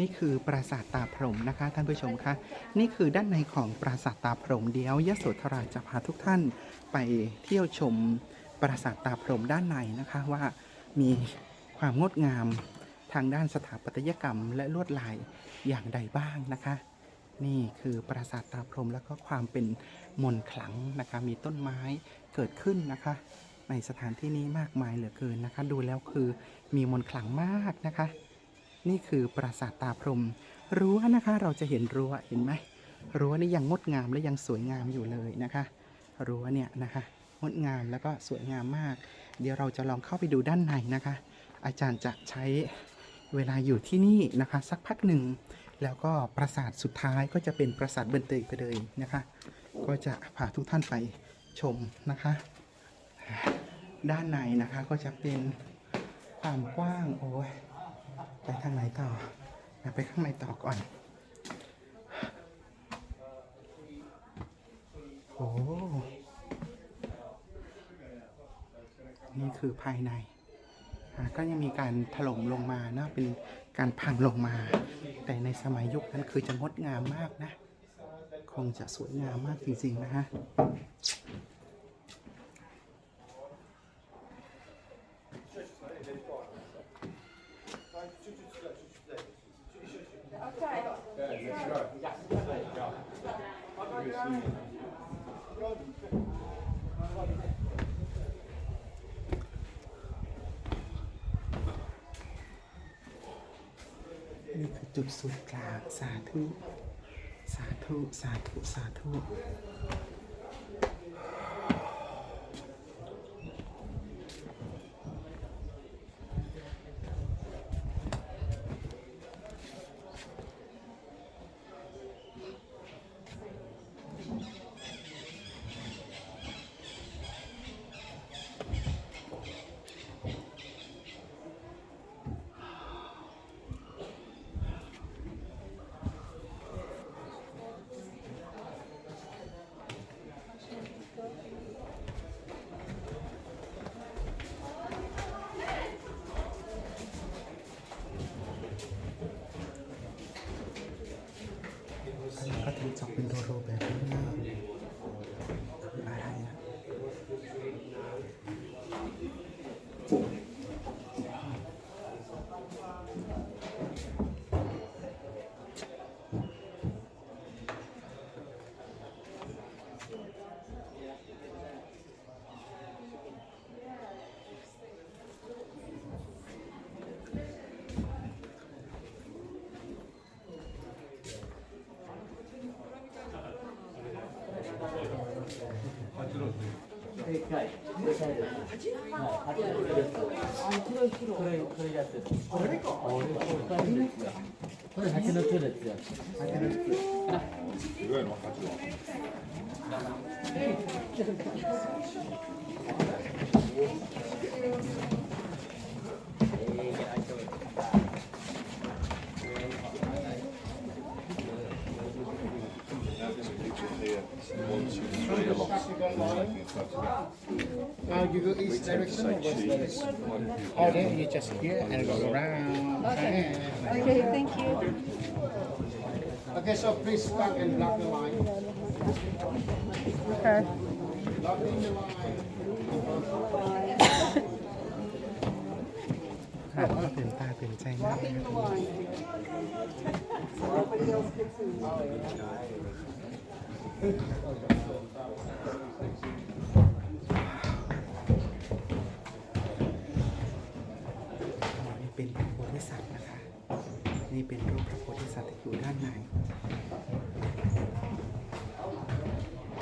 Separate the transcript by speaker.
Speaker 1: นี่คือปราสาทตาพรหมนะคะ ท่านผู้ชมคะนี่คือด้านในของปราสาทตาพรหมเดียวยโสธราจะพาทุกท่านไปเที่ยวชมปราสาทตาพรหมด้านในนะคะว่ามีความงดงามทางด้านสถาปัตยกรรมและลวดลายอย่างใดบ้างนะคะ นี่คือปราสาทตาพรหมแล้วก็ความเป็นมนขลังนะคะมีต้นไม้เกิดขึ้นนะคะ ในสถานที่นี้มากมายเหลือเกินนะคะ ดูแล้วคือมีมนขลังมากนะคะ นี่คือปราสาทตาพรมรั้วนะคะ เราจะเห็นรั้วเห็นไหมรั้วนี่ยังงดงามและยังสวยงามอยู่เลยนะคะ รั้วเนี่ยนะคะงดงามแล้วก็สวยงามมาก เดี๋ยวเราจะลองเข้าไปดูด้านในนะคะ อาจารย์จะใช้เวลาอยู่ที่นี่นะคะ สักพักหนึ่ง แล้วก็ปราสาทสุดท้ายก็จะเป็นปราสาทเบนเตยไปเลยนะคะ ก็จะพาทุกท่านไปชมนะคะ ด้านในนะคะก็จะเป็นความกว้างโอ้ย ไปทางไหนต่ออะไปข้างในต่อก่อน โอ้ นี่คือภายในอะก็ยังมีการถล่มลงมานะเป็นการพังลงมา แต่ในสมัยยุคนั้นคือจะงดงามมากนะ คงจะสวยงามมากจริง ๆ นะฮะ นี่คือจุดศูนย์กลางสาธุสาธุสาธุสาธุ อันนี้ก็ทำจ はい、これ、って。のですよ。の。すごい。の、
Speaker 2: Now you go east direction or west direction? Oh, then you just here and go around. Okay.
Speaker 3: Okay, thank you.
Speaker 2: Okay, so please start and block the line.
Speaker 3: Okay.
Speaker 2: Blocking the line.
Speaker 1: ค่ะก็ตื่นตาตื่นใจมาก
Speaker 3: Blocking the line. So nobody else gets in.
Speaker 1: นี่เป็นพระโพธิสัตว์นะคะ นี่เป็นรูปพระโพธิสัตว์ที่อยู่ด้านใน